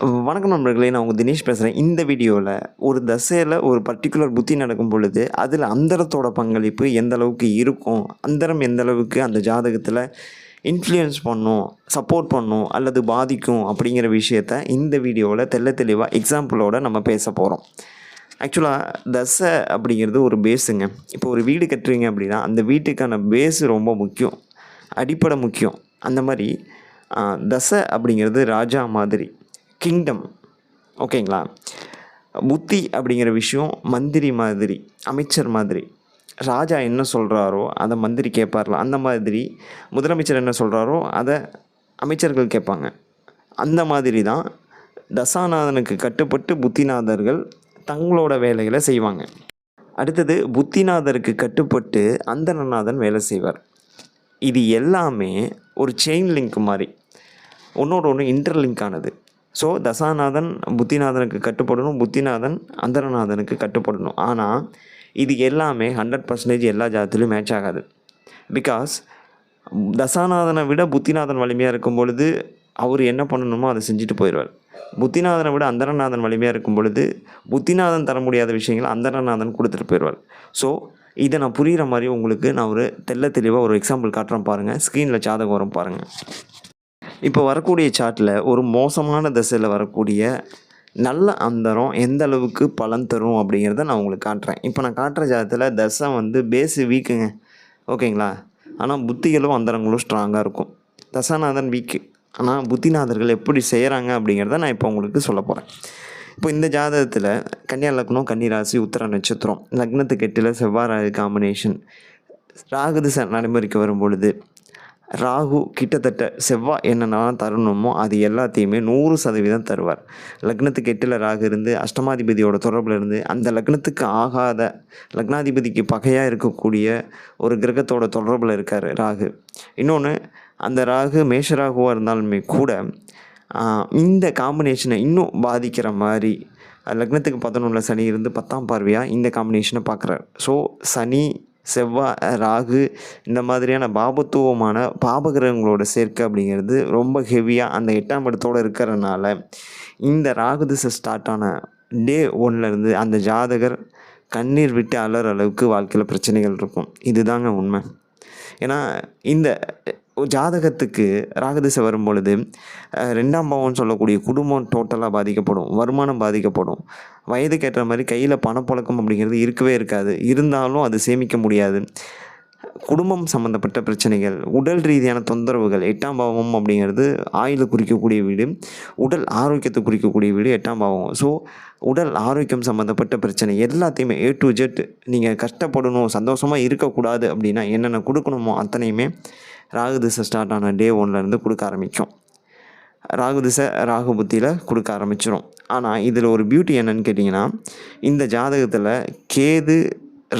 வணக்கம் நண்பர்களே நான் உங்கள் தினேஷ் பேசுகிறேன் இந்த வீடியோவில் ஒரு தசையில் ஒரு பர்டிகுலர் புத்தி நடக்கும் பொழுது அதில் அந்தரத்தோட பங்களிப்பு எந்த அளவுக்கு இருக்கும் அந்தரம் எந்த அளவுக்கு அந்த ஜாதகத்தில் இன்ஃப்ளூயன்ஸ் பண்ணும் சப்போர்ட் பண்ணும் அல்லது பாதிக்கும் அப்படிங்கிற விஷயத்த இந்த வீடியோவில் தெல்ல தெளிவாக எக்ஸாம்பிளோட நம்ம பேச போகிறோம் ஆக்சுவலாக தசை அப்படிங்கிறது ஒரு பேஸுங்க இப்போ ஒரு வீடு கட்டுறீங்க அப்படின்னா அந்த வீட்டுக்கான பேஸு ரொம்ப முக்கியம் அடிப்படை முக்கியம். அந்த மாதிரி தசை அப்படிங்கிறது ராஜா மாதிரி. கிங்டம் ஓகேங்களா புத்தி அப்படிங்கிற விஷயம் மந்திரி மாதிரி அமைச்சர் மாதிரி. ராஜா என்ன சொல்கிறாரோ அதை மந்திரி கேட்பார்ல அந்த மாதிரி முதலமைச்சர் என்ன சொல்கிறாரோ அதை அமைச்சர்கள் கேட்பாங்க. அந்த மாதிரி தான் தசாநாதனுக்கு கட்டுப்பட்டு புத்திநாதர்கள் தங்களோட வேலைகளை செய்வாங்க. அடுத்தது புத்திநாதருக்கு கட்டுப்பட்டு அந்தரநாதன் வேலை செய்வார். இது எல்லாமே ஒரு செயின் லிங்க் மாதிரி. ஒன்றோட ஒன்று இன்டர்லிங்க் ஆனது. ஸோ தசாநாதன் புத்திநாதனுக்கு கட்டுப்படணும் புத்திநாதன் அந்தரநாதனுக்கு கட்டுப்படணும். ஆனால் இது எல்லாமே ஹண்ட்ரட் பர்சன்டேஜ் எல்லா ஜாதத்துலையும் மேட்ச் ஆகாது. பிகாஸ் தசாநாதனை விட புத்திநாதன் வலிமையாக இருக்கும் பொழுது அவர் என்ன பண்ணணுமோ அதை செஞ்சுட்டு போயிடுவார். புத்திநாதனை விட அந்தரநாதன் வலிமையாக இருக்கும் பொழுது புத்திநாதன் தர முடியாத விஷயங்களை அந்தரநாதன் கொடுத்துட்டு போயிடுவார். ஸோ இதை நான் புரிகிற மாதிரி உங்களுக்கு நான் ஒரு தெல்ல தெளிவாக ஒரு எக்ஸாம்பிள் காட்டுறேன் பாருங்கள் ஸ்க்ரீனில் ஜாதகம் வரும் பாருங்கள் இப்போ வரக்கூடிய சார்ட்டில் ஒரு மோசமான திசையில் வரக்கூடிய நல்ல அந்தரம் எந்த அளவுக்கு பலன் தரும் அப்படிங்கிறத நான் உங்களுக்கு காட்டுறேன். இப்போ நான் காட்டுற ஜாதத்தில் தசை வந்து பேஸு வீக்குங்க ஓகேங்களா ஆனால் புத்திகளும் அந்தரங்களும் ஸ்ட்ராங்காக இருக்கும். தசாநாதன் வீக்கு ஆனால் புத்திநாதர்கள் எப்படி செய்கிறாங்க அப்படிங்கிறத நான் இப்போ உங்களுக்கு சொல்ல போகிறேன் இப்போ இந்த ஜாதகத்தில் கன்னியா லக்னம் கன்னிராசி உத்தர நட்சத்திரம் லக்னத்துக்கு எட்டில் செவ்வாய் காம்பினேஷன் ராகு திசை நடைமுறைக்கு வரும் பொழுது ராகு கிட்டத்தட்ட செவ்வாய் என்னென்னலாம் தரணுமோ அது எல்லாத்தையுமே நூறு சதவீதம் தருவார். லக்னத்துக்கு எட்டில் ராகு இருந்து அஷ்டமாதிபதியோட தொடர்பில் இருந்து அந்த லக்னத்துக்கு ஆகாத லக்னாதிபதிக்கு பகையாக இருக்கக்கூடிய ஒரு கிரகத்தோட தொடர்பில் இருக்கார் ராகு. இன்னொன்று அந்த ராகு மேஷ ராகுவாக இருந்தாலுமே கூட இந்த காம்பினேஷனை இன்னும் பாதிக்கிற மாதிரி லக்னத்துக்கு பதினொன்றில் சனி இருந்து பத்தாம் பார்வையாக இந்த காம்பினேஷனை பார்க்குறாரு ஸோ சனி செவ்வாய் ராகு இந்த மாதிரியான பாபத்துவமான பாபகிரகங்களோட சேர்க்கை அப்படிங்கிறது ரொம்ப ஹெவியாக அந்த எட்டாம் இடத்தோடு இருக்கிறனால இந்த ராகு திசை ஸ்டார்ட் ஆன டே ஒன்லேருந்து அந்த ஜாதகர் கண்ணீர் விட்டு அலற அளவுக்கு வாழ்க்கையில் பிரச்சனைகள் இருக்கும். இதுதாங்க உண்மை. ஏன்னா இந்த ஜாதகத்துக்கு ராகதிசை வரும் பொழுது ரெண்டாம் பாவம்னு சொல்லக்கூடிய குடும்பம் டோட்டலாக பாதிக்கப்படும் வருமானம் பாதிக்கப்படும். வயதுக்கு ஏற்ற மாதிரி கையில் பணப்புழக்கம் அப்படிங்கிறது இருக்கவே இருக்காது. இருந்தாலும் அது சேமிக்க முடியாது. குடும்பம் சம்மந்தப்பட்ட பிரச்சனைகள் உடல் ரீதியான தொந்தரவுகள் எட்டாம் பாவம் அப்படிங்கிறது ஆயுளை குறிக்கக்கூடிய வீடு உடல் ஆரோக்கியத்தை குறிக்கக்கூடிய வீடு எட்டாம் பாவம். ஸோ உடல் ஆரோக்கியம் சம்மந்தப்பட்ட பிரச்சனை எல்லாத்தையுமே ஏ டு ஜெட் நீங்கள் கஷ்டப்படணும் சந்தோஷமாக இருக்கக்கூடாது அப்படின்னா என்னென்ன கொடுக்கணுமோ அத்தனையுமே ராகு திசை ஸ்டார்ட் ஆன டே ஒன்லேருந்து கொடுக்க ஆரம்பிக்கும். ராகு திசை ராகு புத்தியில் கொடுக்க ஆரம்பிச்சிடும் ஆனால் இதில் ஒரு பியூட்டி என்னன்னு கேட்டிங்கன்னா இந்த ஜாதகத்தில் கேது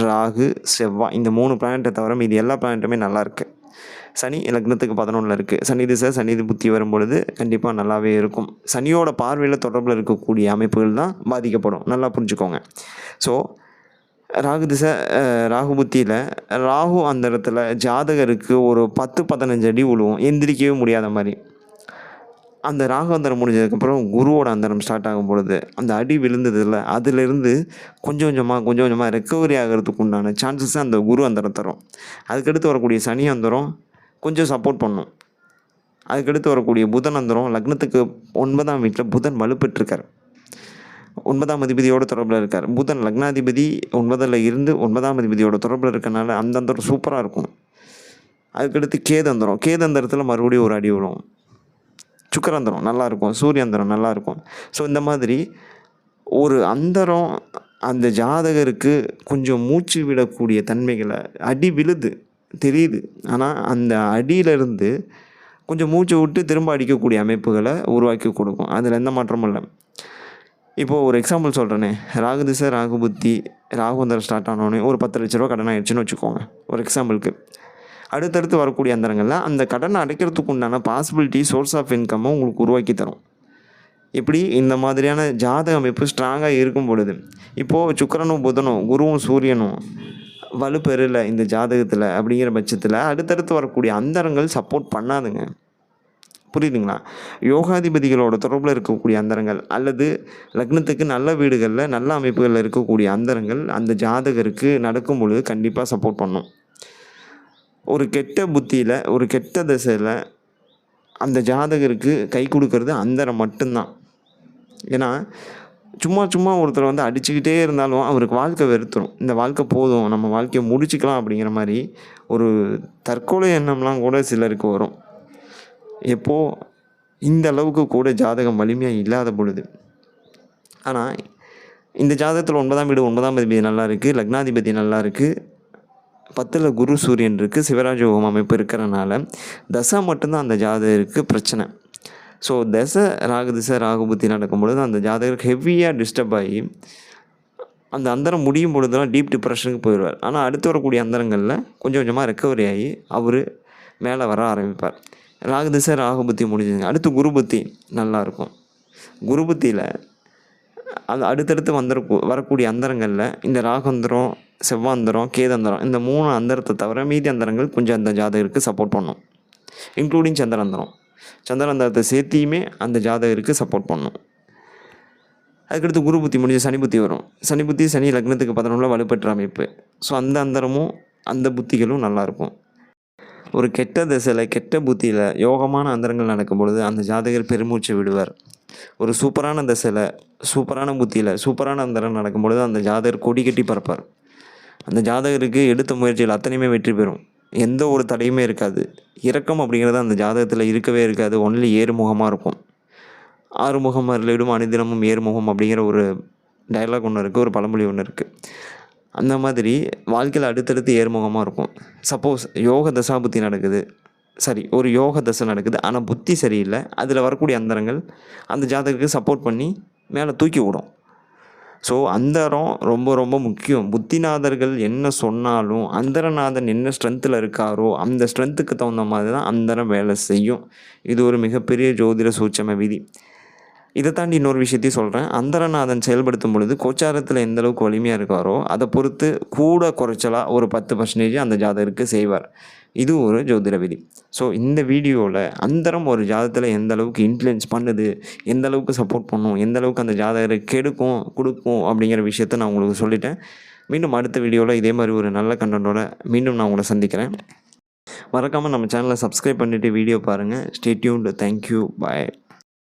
ராகு செவ்வாய் இந்த மூணு பிளானட்டை தவிர மீதி எல்லா பிளானட்டுமே நல்லா இருக்குது சனி லக்னத்துக்கு பதினொன்றில் இருக்குது சனி திசை சனி புத்தி வரும்பொழுது கண்டிப்பாக நல்லாவே இருக்கும். சனியோட பார்வையில் தொடர்பில் இருக்கக்கூடிய அமைப்புகள் தான் பாதிக்கப்படும். நல்லா புரிஞ்சுக்கோங்க. ஸோ ராகு திசை ராகு புத்தியில் ராகு அந்த இடத்துல ஜாதகருக்கு ஒரு பத்து பதினஞ்சு அடி விழுவும் எந்திரிக்கவே முடியாத மாதிரி. அந்த ராகு அந்தரம் முடிஞ்சதுக்கப்புறம் குருவோட அந்தரம் ஸ்டார்ட் ஆகும் பொழுது அந்த அடி விழுந்ததில்ல அதிலிருந்து கொஞ்சம் கொஞ்சமாக கொஞ்சம் கொஞ்சமாக ரெக்கவரி ஆகிறதுக்கு உண்டான சான்சஸ் அந்த குரு அந்தரம் தரும். அதுக்கடுத்து வரக்கூடிய சனி அந்தரம் கொஞ்சம் சப்போர்ட் பண்ணும். அதுக்கடுத்து வரக்கூடிய புதன் அந்தரம் லக்னத்துக்கு ஒன்பதாம் வீட்டில் புதன் வலுப்பெற்றிருக்கார். ஒன்பதாம் அதிபதியோட தொடர்பில் இருக்கார். புதன் லக்னாதிபதி ஒன்பதில் இருந்து ஒன்பதாம் அதிபதியோட தொடர்பில் இருக்கனால அந்த அந்தரம் சூப்பராக இருக்கும். அதுக்கடுத்து கேதந்திரம். கேதந்திரத்தில் மறுபடியும் ஒரு அடி விடும் சுக்கரந்திரம் நல்லாயிருக்கும் சூரியந்திரம் நல்லாயிருக்கும் ஸோ இந்த மாதிரி ஒரு அந்தரம் அந்த ஜாதகருக்கு கொஞ்சம் மூச்சு விடக்கூடிய தன்மைகளை அடி விழுது. தெரியுது. ஆனால் அந்த அடியிலிருந்து கொஞ்சம் மூச்சு விட்டு திரும்ப அடிக்கக்கூடிய அமைப்புகளை உருவாக்கி கொடுக்கும். அதில் எந்த மாற்றமும் இல்லை. இப்போது ஒரு எக்ஸாம்பிள் சொல்கிறேனே ராகு திசை ராகு புத்தி ராகுந்தரம் ஸ்டார்ட் ஆனோடனே ஒரு பத்து லட்ச ரூபா கடன் ஆயிடுச்சுன்னு வச்சுக்கோங்க. ஒரு எக்ஸாம்பிளுக்கு அடுத்தடுத்து வரக்கூடிய அந்தரங்களில் அந்த கடனை அடைக்கிறதுக்கு உண்டான பாசிபிலிட்டி சோர்ஸ் ஆஃப் இன்கம்மை உங்களுக்கு உருவாக்கி தரும். இப்படி இந்த மாதிரியான ஜாதக அமைப்பு ஸ்ட்ராங்காக இருக்கும் பொழுது இப்போது சுக்கரனும் புதனும் குருவும் சூரியனும் வலுப்பெறல இந்த ஜாதகத்தில் அப்படிங்கிற பட்சத்தில் அடுத்தடுத்து வரக்கூடிய அந்தரங்கள் சப்போர்ட் பண்ணாதுங்க. புரியுதுங்களா? யோகாதிபதிகளோட தொடர்பில் இருக்கக்கூடிய அந்தரங்கள் அல்லது லக்னத்துக்கு நல்ல வீடுகளில் நல்ல அமைப்புகளில் இருக்கக்கூடிய அந்தரங்கள் அந்த ஜாதகருக்கு நடக்கும் பொழுது கண்டிப்பாக சப்போர்ட் பண்ணும். ஒரு கெட்ட புத்தியில் ஒரு கெட்ட திசையில் அந்த ஜாதகருக்கு கை கொடுக்கறது அந்தரம் மட்டும்தான். ஏன்னா சும்மா சும்மா ஒருத்தர் வந்து அடிச்சுக்கிட்டே இருந்தாலும் அவருக்கு வாழ்க்கை வெறுத்துரும். இந்த வாழ்க்கை போதும் நம்ம வாழ்க்கையை முடிச்சுக்கலாம் அப்படிங்கிற மாதிரி ஒரு தற்கொலை எண்ணம்லாம் கூட சிலருக்கு வரும். எப்போது இந்த அளவுக்கு கூட ஜாதகம் வலிமையாக இல்லாத பொழுது. ஆனால் இந்த ஜாதகத்தில் ஒன்பதாம் வீடு ஒன்பதாம் அதிபதி நல்லா இருக்குது லக்னாதிபதி நல்லா இருக்குது பத்தில் குரு சூரியன் இருக்குது சிவராஜ ஓம் அமைப்பு இருக்கிறனால தசை மட்டும்தான் அந்த ஜாதகருக்கு பிரச்சனை. ஸோ தசை ராகு திசை ராகுபுத்தி நடக்கும்பொழுது நடக்கும் பொழுது அந்த ஜாதகருக்கு ஹெவியாக டிஸ்டர்ப் ஆகி அந்த அந்தரம் முடியும் பொழுதுலாம் டீப் டிப்ரெஷனுக்கு போயிடுவார். ஆனால் அடுத்து வரக்கூடிய அந்தரங்களில் கொஞ்சம் கொஞ்சமாக ரெக்கவரி ஆகி அவர் மேலே வர ஆரம்பிப்பார். ராகு திசை ராகு புத்தி முடிஞ்சுங்க அடுத்து குரு புத்தி நல்லாயிருக்கும் குரு புத்தியில் அது அடுத்தடுத்து வந்துட வரக்கூடிய அந்தரங்களில் இந்த ராகந்திரம் செவ்வாந்தரம் கேதந்தரம் இந்த மூணு அந்தரத்தை தவிர மீதி அந்தரங்கள் கொஞ்சம் அந்த ஜாதகருக்கு சப்போர்ட் பண்ணும். இன்க்ளூடிங் சந்திரந்திரம் சந்திரந்தரத்தை சேர்த்தியுமே அந்த ஜாதகருக்கு சப்போர்ட் பண்ணும். அதுக்கடுத்து குரு புத்தி முடிஞ்சு சனி புத்தி வரும். சனி புத்தி சனி லக்னத்துக்கு பதினொன்றில் வலுப்பெற்ற அமைப்பு. ஸோ அந்த அந்தரமும் அந்த புத்திகளும் நல்லாயிருக்கும் ஒரு கெட்ட திசையில் கெட்ட புத்தியில் யோகமான அந்தரங்கள் நடக்கும் பொழுது அந்த ஜாதகர் பெருமூச்சு விடுவார். ஒரு சூப்பரான திசையில் சூப்பரான புத்தியில் சூப்பரான அந்தரம் நடக்கும் பொழுது அந்த ஜாதகர் கொடி கட்டி பறப்பார். அந்த ஜாதகருக்கு எடுத்த முயற்சியில் அத்தனையுமே வெற்றி பெறும். எந்த ஒரு தடையுமே இருக்காது. இறக்கம் அப்படிங்கிறது அந்த ஜாதகத்தில் இருக்கவே இருக்காது. ஒன்லி ஏறுமுகமாக இருக்கும். ஆறுமுகம் அருளிடும் அனுதினமும் ஏறுமுகம் அப்படிங்கிற ஒரு டைலாக் ஒன்று இருக்குது ஒரு பழமொழி ஒன்று இருக்குது அந்த மாதிரி வாழ்க்கையில் அடுத்தடுத்து ஏறுமுகமாக இருக்கும். சப்போஸ் யோக தசாபுத்தி நடக்குது. சரி ஒரு யோக தசை நடக்குது. ஆனால் புத்தி சரியில்லை. அதில் வரக்கூடிய அந்தரங்கள் அந்த ஜாதகருக்கு சப்போர்ட் பண்ணி மேலே தூக்கி விடும். ஸோ அந்தரம் ரொம்ப ரொம்ப முக்கியம். புத்திநாதர்கள் என்ன சொன்னாலும் அந்தரநாதன் என்ன ஸ்ட்ரென்த்தில் இருக்காரோ அந்த ஸ்ட்ரென்த்துக்கு தகுந்த மாதிரி தான் அந்தரம் வேலை செய்யும். இது ஒரு மிகப்பெரிய ஜோதிட சூட்சம விதி. இதை தாண்டி இன்னொரு விஷயத்தையும் சொல்கிறேன் அந்தரநாதன் செயல்படுத்தும் பொழுது கோச்சாரத்தில் எந்த அளவுக்கு வலிமையாக இருக்காரோ அதை பொறுத்து கூட குறைச்சலாக ஒரு பத்து பர்சன்டேஜ் அந்த ஜாதகருக்கு செய்வார். இது ஒரு ஜோதிட விதி. ஸோ இந்த வீடியோவில் அந்தரம் ஒரு ஜாதகத்தில் எந்த அளவுக்கு இன்ஃப்ளூயன்ஸ் பண்ணுது எந்த அளவுக்கு சப்போர்ட் பண்ணும் எந்த அளவுக்கு அந்த ஜாதகரை கெடுக்கும் கொடுக்கும் அப்படிங்கிற விஷயத்த நான் உங்களுக்கு சொல்லிட்டேன். மீண்டும் அடுத்த வீடியோவில் இதே மாதிரி ஒரு நல்ல கண்டென்ட்டோட மீண்டும் நான் உங்களை சந்திக்கிறேன். மறக்காமல் நம்ம சேனலை சப்ஸ்கிரைப் பண்ணிவிட்டு வீடியோ பாருங்கள் ஸ்டேட்யூன்டு தேங்க்யூ பாய்